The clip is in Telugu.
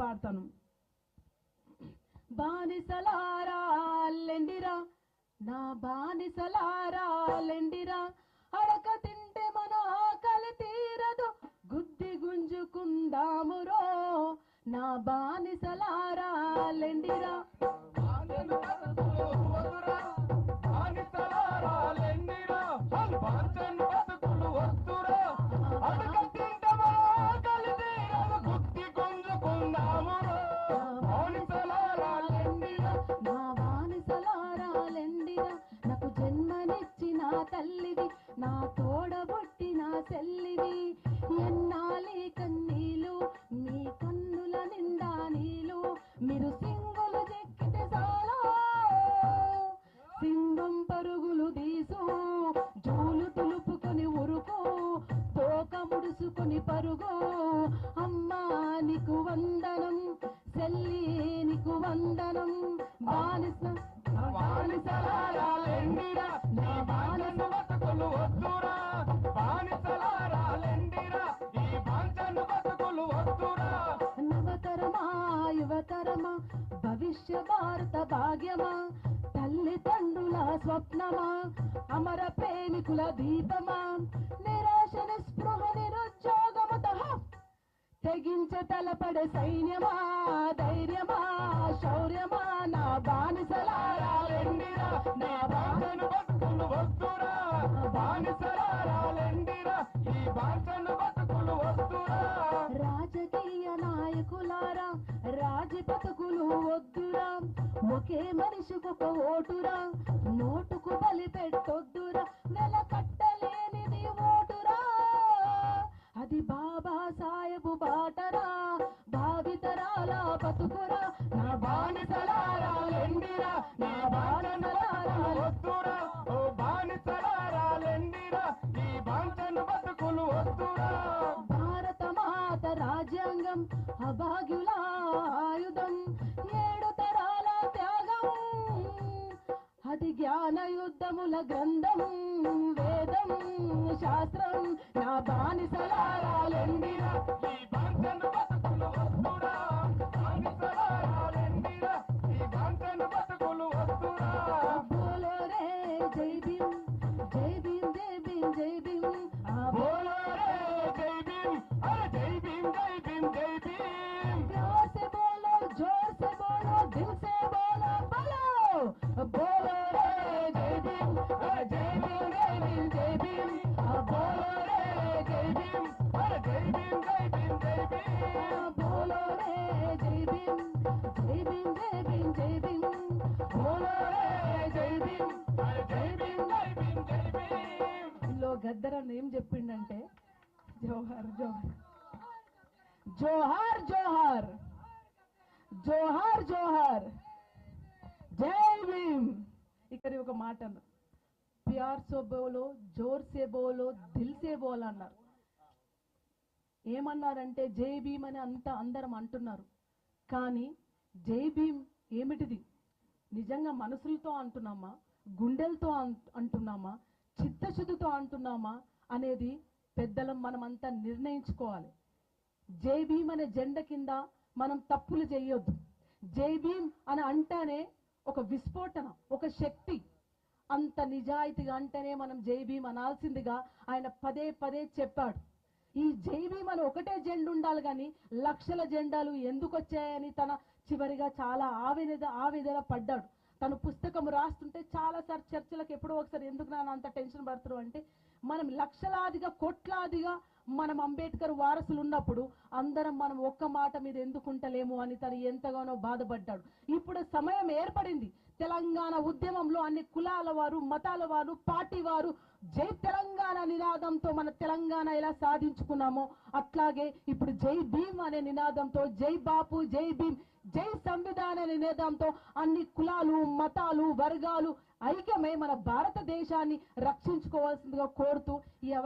పాడతాను. బానిసలారా లెండిరా. నా బానిసలారా లెండిరా. అడక తింటే మన ఆకలి తీరదు. గుద్ది గుంజుకుందామురో. నా బానిసలారా లెండిరా. ముడుసుకొని అమ్మా నీకు వందనం చెల్లి నీకు వందనం. బానిస బానిసలారా లెండిరా, బతుకులు వద్దురా, ఈ బతుకులు వద్దురా. నవతరమా యువతరమా భవిష్య భారత భాగ్యమా. తల్లిదండ్రుల స్వప్నమా. అమర ప్రేమికుల దీపమా. నిరాశ నిస్పృహ నిరుద్ధ తెగించ తలపడే సైన్యమా ధైర్యమా శౌర్యమా? నా బానిసలారా లెండిరా నా బాంచను బతుకులు వస్తురా. బానిసలారా లెండిరా ఈ బాంచను బతుకులు వస్తురా. రాజకీయ నాయకులారా రాజి బతుకులు వద్దురా. ఒకే మనిషికి ఒక ఓటురా నోటుకు బలి పెట్టొద్దురా. నా బానిసలారా ఓ బానిసలారా ఈ బాంచను బతుకులు భారత మాత రాజ్యాంగం అభాగ్యుల ఆయుధం ఏడు తరాల త్యాగం అది జ్ఞాన యుద్ధముల గ్రంథం వేదం శాస్త్రం. నా బానిసలారాలెండిరా ఈ బాంచను జై జోహార్ జోహార్ జోహార్ జోహార్ జోహార్ జోహార్ జై భీమ్ ఇక్కడ ఒక మాట అన్నారు ప్యార్ సో బోలో జోర్ సే బోలో దిల్ సే బోల్ అన్నారు. ఏమన్నారంటే జై భీమ్ అని అంత అందరం అంటున్నారు. కానీ జై భీమ్ ఏమిటిది? నిజంగా మనసులతో అంటున్నామా? గుండెలతో అంటున్నామా? చిత్తశుద్ధితో అంటున్నామా? అనేది పెద్దలం మనమంతా నిర్ణయించుకోవాలి. జై భీమ్ అనే జెండ కింద మనం తప్పులు చేయొద్దు. జై భీమ్ అని అంటేనే ఒక విస్ఫోటన ఒక శక్తి. అంత నిజాయితీగా అంటేనే మనం జై భీమ్ అనాల్సిందిగా ఆయన పదే పదే చెప్పాడు. ఈ జై భీమ్ అని ఒకటే జెండా ఉండాలి కానీ లక్షల జెండాలు ఎందుకు వచ్చాయని తన చివరిగా చాలా ఆవేదన ఆవేదన పడ్డాడు. తను పుస్తకం రాస్తుంటే చాలా సార్ చర్చలకు ఎప్పుడో ఒకసారి ఎందుకు నాన్న అంత టెన్షన్ పడుతున్నారు అంటే మనం లక్షలాదిగా కోట్లాదిగా మనం అంబేద్కర్ వారసులు ఉన్నప్పుడు అందరం మనం ఒక్క మాట మీద ఎందుకుంటలేము అని తను ఎంతగానో బాధపడ్డాడు. ఇప్పుడు సమయం ఏర్పడింది. తెలంగాణ ఉద్యమంలో అన్ని కులాల వారు మతాల వారు పార్టీ వారు జై తెలంగాణ నినాదంతో మన తెలంగాణ ఎలా సాధించుకున్నామో అట్లాగే ఇప్పుడు జై భీమ్ అనే నినాదంతో జై బాపు జై భీమ్ జై సంవిధాన నినాదంతో అన్ని కులాలు మతాలు వర్గాలు ఐక్యమై మన భారతదేశాన్ని రక్షించుకోవాల్సిందిగా కోరుతూ ఈ